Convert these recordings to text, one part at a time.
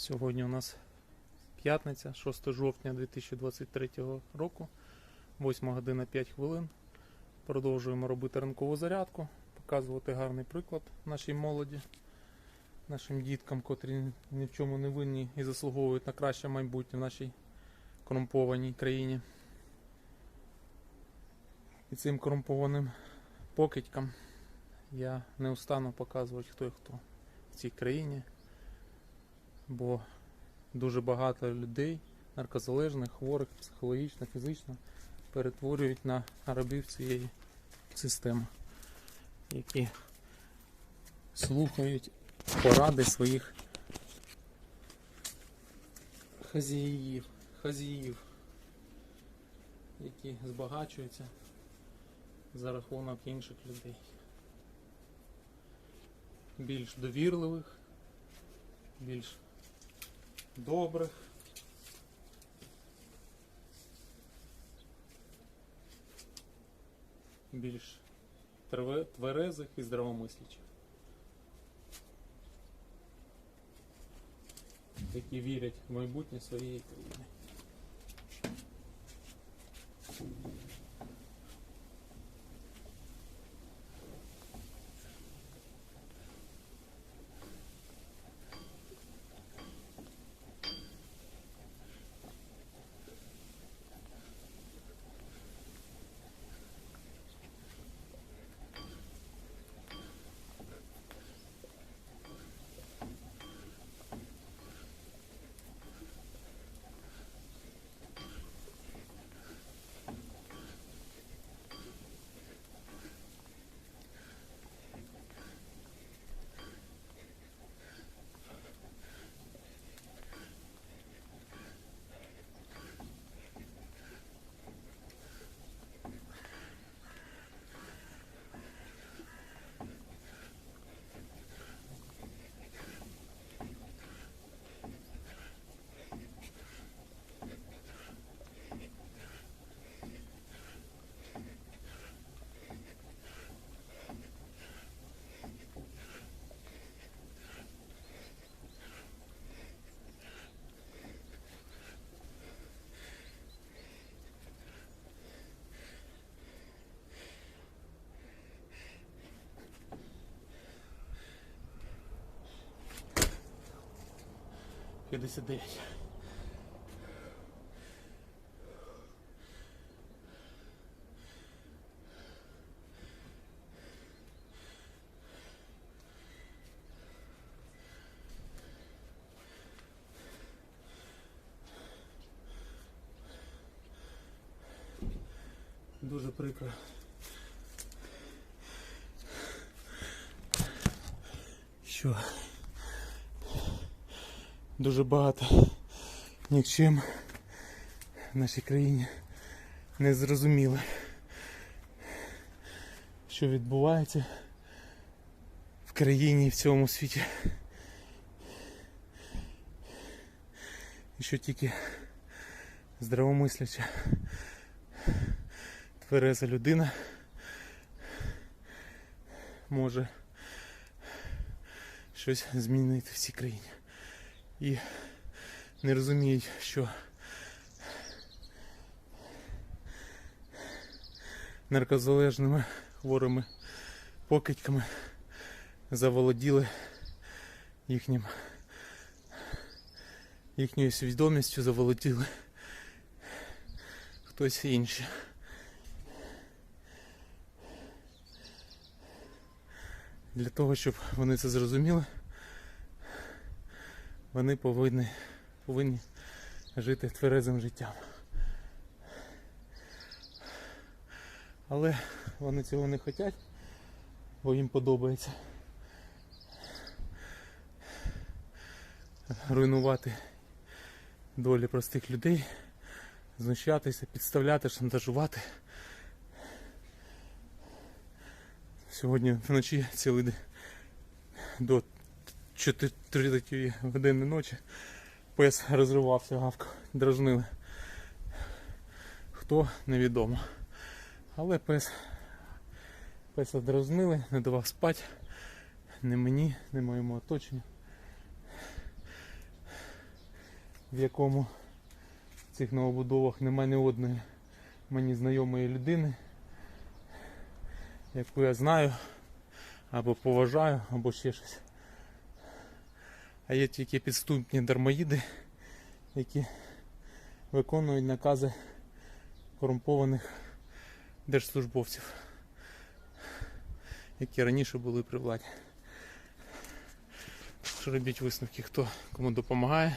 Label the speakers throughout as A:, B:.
A: Сьогодні у нас п'ятниця, 6 жовтня 2023 року, 8 година 5 хвилин. Продовжуємо робити ранкову зарядку, показувати гарний приклад нашій молоді, нашим діткам, котрі ні в чому не винні і заслуговують на краще майбутнє в нашій корумпованій країні. І цим корумпованим покидькам я не устану показувати, хто і хто в цій країні бо дуже багато людей, наркозалежних, хворих, психологічно, фізично, перетворюють на рабів цієї системи, які слухають поради своїх хазіїв, хазіїв, які збагачуються за рахунок інших людей. Більш довірливих, більш добрих. Більш твере- тверезих і здравомислячих. Які вірять в майбутнє своєї країни. П'ятдесят дев'ять. Дуже прикро. Що дуже багато нічим в нашій країні не зрозуміло, що відбувається в країні і в цьому світі. І що тільки здравомисляча твереза людина може щось змінити в цій країні. І не розуміють, що наркозалежними хворими покидьками заволоділи їхнім їхньою свідомістю заволоділи хтось інший. Для того, щоб вони це зрозуміли, вони повинні, повинні жити тверезим життям. Але вони цього не хочуть, бо їм подобається руйнувати долі простих людей, знущатися, підставляти, шантажувати. Сьогодні вночі цілий день до 4 години ночі пес розривався, гавкав, дражнили. Хто невідомо. Але пес песа дразнили, не давав спати. Не мені, не моєму оточенню. в якому в цих новобудовах немає ні одної мені знайомої людини, яку я знаю, або поважаю, або ще щось. А є тільки підступні дармоїди, які виконують накази корумпованих держслужбовців, які раніше були при владі. Що робіть висновки, хто кому допомагає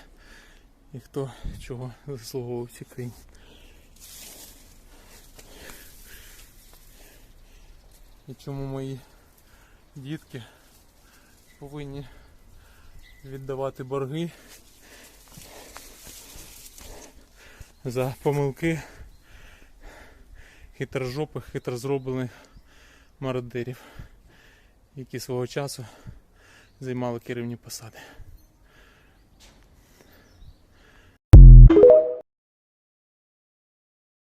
A: і хто чого заслуговує в цій країні. І чому мої дітки повинні віддавати борги за помилки хитрожопих, хитрозроблених мародерів, які свого часу займали керівні посади.